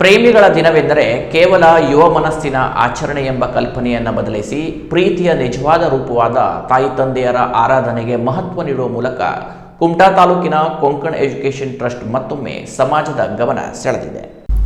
ಪ್ರೇಮಿಗಳ ದಿನವೆಂದರೆ ಕೇವಲ ಯುವ ಮನಸ್ಸಿನ ಆಚರಣೆ ಎಂಬ ಕಲ್ಪನೆಯನ್ನು ಬದಲಿಸಿ ಪ್ರೀತಿಯ ನಿಜವಾದ ರೂಪವಾದ ತಾಯಿ ತಂದೆಯರ ಆರಾಧನೆಗೆ ಮಹತ್ವ ನೀಡುವ ಮೂಲಕ ಕುಮಟಾ ತಾಲೂಕಿನ ಕೊಂಕಣ್ ಎಜುಕೇಷನ್ ಟ್ರಸ್ಟ್ ಮತ್ತೊಮ್ಮೆ ಸಮಾಜದ ಗಮನ ಸೆಳೆದಿದೆ.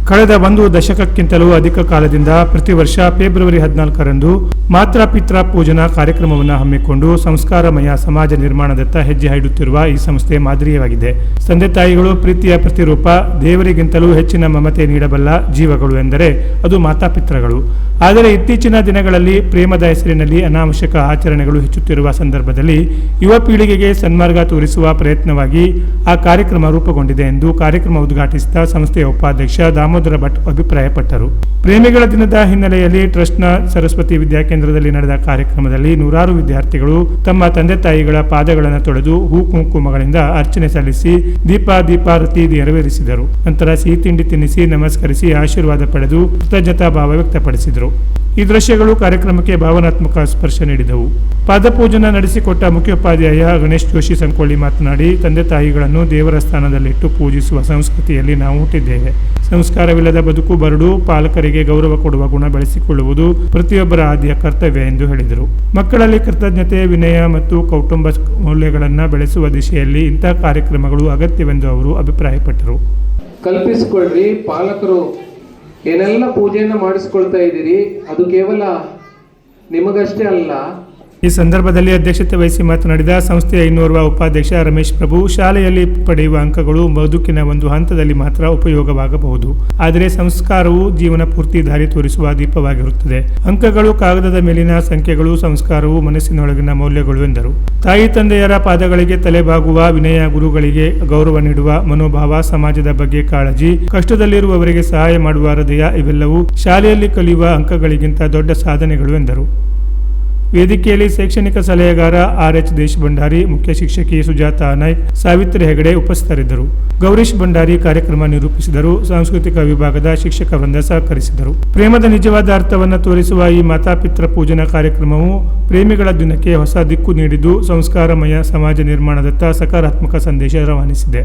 ಕಳೆದ ಒಂದು ದಶಕಕ್ಕಿಂತಲೂ ಅಧಿಕ ಕಾಲದಿಂದ ಪ್ರತಿ ವರ್ಷ ಫೆಬ್ರವರಿ ಹದಿನಾಲ್ಕರಂದು ಮಾತಾಪಿತ್ರ ಪೂಜನಾ ಕಾರ್ಯಕ್ರಮವನ್ನು ಹಮ್ಮಿಕೊಂಡು ಸಂಸ್ಕಾರಮಯ ಸಮಾಜ ನಿರ್ಮಾಣದತ್ತ ಹೆಜ್ಜೆ ಹಿಡುತ್ತಿರುವ ಈ ಸಂಸ್ಥೆ ಮಾದರಿಯವಾಗಿದೆ ತಂದೆ ತಾಯಿಗಳು ಪ್ರೀತಿಯ ಪ್ರತಿರೂಪ, ದೇವರಿಗಿಂತಲೂ ಹೆಚ್ಚಿನ ಮಮತೆ ನೀಡಬಲ್ಲ ಜೀವಗಳು ಎಂದರೆ ಅದು ಮಾತಾಪಿತ್ರಗಳು. ಆದರೆ ಇತ್ತೀಚಿನ ದಿನಗಳಲ್ಲಿ ಪ್ರೇಮದ ಹೆಸರಿನಲ್ಲಿ ಅನಾವಶ್ಯಕ ಆಚರಣೆಗಳು ಹೆಚ್ಚುತ್ತಿರುವ ಸಂದರ್ಭದಲ್ಲಿ ಯುವ ಪೀಳಿಗೆಗೆ ಸನ್ಮಾರ್ಗ ತೋರಿಸುವ ಪ್ರಯತ್ನವಾಗಿ ಆ ಕಾರ್ಯಕ್ರಮ ರೂಪುಗೊಂಡಿದೆ ಎಂದು ಕಾರ್ಯಕ್ರಮ ಉದ್ಘಾಟಿಸಿದ ಸಂಸ್ಥೆಯ ಉಪಾಧ್ಯಕ್ಷ ದಾಮೋದರ ಭಟ್ ಅಭಿಪ್ರಾಯಪಟ್ಟರು. ಪ್ರೇಮಿಗಳ ದಿನದ ಹಿನ್ನೆಲೆಯಲ್ಲಿ ಟ್ರಸ್ಟ್ನ ಸರಸ್ವತಿ ವಿದ್ಯಾಕೇಂದ್ರದಲ್ಲಿ ನಡೆದ ಕಾರ್ಯಕ್ರಮದಲ್ಲಿ ನೂರಾರು ವಿದ್ಯಾರ್ಥಿಗಳು ತಮ್ಮ ತಂದೆ ತಾಯಿಗಳ ಪಾದಗಳನ್ನು ತೊಳೆದು ಹೂ ಕುಂಕುಮಗಳಿಂದ ಅರ್ಚನೆ ಸಲ್ಲಿಸಿ ದೀಪ ದೀಪಾರತಿ ನೆರವೇರಿಸಿದರು. ನಂತರ ಸಿಹಿ ತಿಂಡಿ ತಿನ್ನಿಸಿ ನಮಸ್ಕರಿಸಿ ಆಶೀರ್ವಾದ ಪಡೆದು ಕೃತಜ್ಞತಾ ಭಾವ ವ್ಯಕ್ತಪಡಿಸಿದರು. ಈ ದೃಶ್ಯಗಳು ಕಾರ್ಯಕ್ರಮಕ್ಕೆ ಭಾವನಾತ್ಮಕ ಸ್ಪರ್ಶ ನೀಡಿದವು. ಪಾದಪೂಜನ ನಡೆಸಿಕೊಟ್ಟ ಮುಖ್ಯೋಪಾಧ್ಯಾಯ ಗಣೇಶ್ ಜೋಶಿ ಸಂಕೊಳ್ಳಿ ಮಾತನಾಡಿ, ತಂದೆ ತಾಯಿಗಳನ್ನು ದೇವರ ಸ್ಥಾನದಲ್ಲಿಟ್ಟು ಪೂಜಿಸುವ ಸಂಸ್ಕೃತಿಯಲ್ಲಿ ನಾವು ಹುಟ್ಟಿದ್ದೇವೆ. ಸಂಸ್ಕಾರವಿಲ್ಲದ ಬದುಕು ಬರಡು ಪಾಲಕರಿಗೆ ಗೌರವ ಕೊಡುವ ಗುಣ ಬೆಳೆಸಿಕೊಳ್ಳುವುದು ಪ್ರತಿಯೊಬ್ಬರ ಆದ್ಯ ಕರ್ತವ್ಯ ಎಂದು ಹೇಳಿದರು. ಮಕ್ಕಳಲ್ಲಿ ಕೃತಜ್ಞತೆ, ವಿನಯ ಮತ್ತು ಕೌಟುಂಬ ಮೌಲ್ಯಗಳನ್ನು ಬೆಳೆಸುವ ದಿಶೆಯಲ್ಲಿ ಇಂತಹ ಕಾರ್ಯಕ್ರಮಗಳು ಅಗತ್ಯವೆಂದು ಅವರು ಅಭಿಪ್ರಾಯಪಟ್ಟರು. ಕಲ್ಪಿಸಿಕೊಳ್ಳ್ರಿ ಪಾಲಕರು ಏನೆಲ್ಲ ಪೂಜೆಯನ್ನು ಮಾಡಿಸ್ಕೊಳ್ತಾ ಇದ್ದೀರಿ, ಅದು ಕೇವಲ ನಿಮಗಷ್ಟೇ ಅಲ್ಲ ಈ ಸಂದರ್ಭದಲ್ಲಿ ಅಧ್ಯಕ್ಷತೆ ವಹಿಸಿ ಮಾತನಾಡಿದ ಸಂಸ್ಥೆಯ ಇನ್ನೋರ್ವ ಉಪಾಧ್ಯಕ್ಷ ರಮೇಶ್ ಪ್ರಭು, ಶಾಲೆಯಲ್ಲಿ ಪಡೆಯುವ ಅಂಕಗಳು ಬದುಕಿನ ಒಂದು ಹಂತದಲ್ಲಿ ಮಾತ್ರ ಉಪಯೋಗವಾಗಬಹುದು. ಆದರೆ ಸಂಸ್ಕಾರವು ಜೀವನ ಪೂರ್ತಿ ದಾರಿ ತೋರಿಸುವ ದೀಪವಾಗಿರುತ್ತದೆ. ಅಂಕಗಳು ಕಾಗದದ ಮೇಲಿನ ಸಂಖ್ಯೆಗಳು, ಸಂಸ್ಕಾರವು ಮನಸ್ಸಿನೊಳಗಿನ ಮೌಲ್ಯಗಳು ಎಂದರು. ತಾಯಿ ತಂದೆಯರ ಪಾದಗಳಿಗೆ ತಲೆಬಾಗುವ ವಿನಯ ಗುರುಗಳಿಗೆ ಗೌರವ ನೀಡುವ ಮನೋಭಾವ ಸಮಾಜದ ಬಗ್ಗೆ ಕಾಳಜಿ, ಕಷ್ಟದಲ್ಲಿರುವವರಿಗೆ ಸಹಾಯ ಮಾಡುವ ಹೃದಯ ಇವೆಲ್ಲವೂ ಶಾಲೆಯಲ್ಲಿ ಕಲಿಯುವ ಅಂಕಗಳಿಗಿಂತ ದೊಡ್ಡ ಸಾಧನೆಗಳು ಎಂದರು. ವೇದಿಕೆಯಲ್ಲಿ ಶೈಕ್ಷಣಿಕ ಸಲಹೆಗಾರ ಆರ್ ಎಚ್ ದೇಶಭಂಡಾರಿ, ಮುಖ್ಯ ಶಿಕ್ಷಕಿ ಸುಜಾತ ನಾಯ್ಕ್, ಸಾವಿತ್ರಿ ಹೆಗಡೆ ಉಪಸ್ಥಿತರಿದ್ದರು. ಗೌರೀಶ್ ಭಂಡಾರಿ ಕಾರ್ಯಕ್ರಮ ನಿರೂಪಿಸಿದರು. ಸಾಂಸ್ಕೃತಿಕ ವಿಭಾಗದ ಶಿಕ್ಷಕ ವೃಂದ ಸಹಕರಿಸಿದರು. ಪ್ರೇಮದ ನಿಜವಾದ ಅರ್ಥವನ್ನು ತೋರಿಸುವ ಈ ಮಾತಾಪಿತ್ರ ಪೂಜನಾ ಕಾರ್ಯಕ್ರಮವು ಪ್ರೇಮಿಗಳ ದಿನಕ್ಕೆ ಹೊಸ ದಿಕ್ಕು ನೀಡಿದ್ದು, ಸಂಸ್ಕಾರಮಯ ಸಮಾಜ ನಿರ್ಮಾಣದತ್ತ ಸಕಾರಾತ್ಮಕ ಸಂದೇಶ ರವಾನಿಸಿದೆ.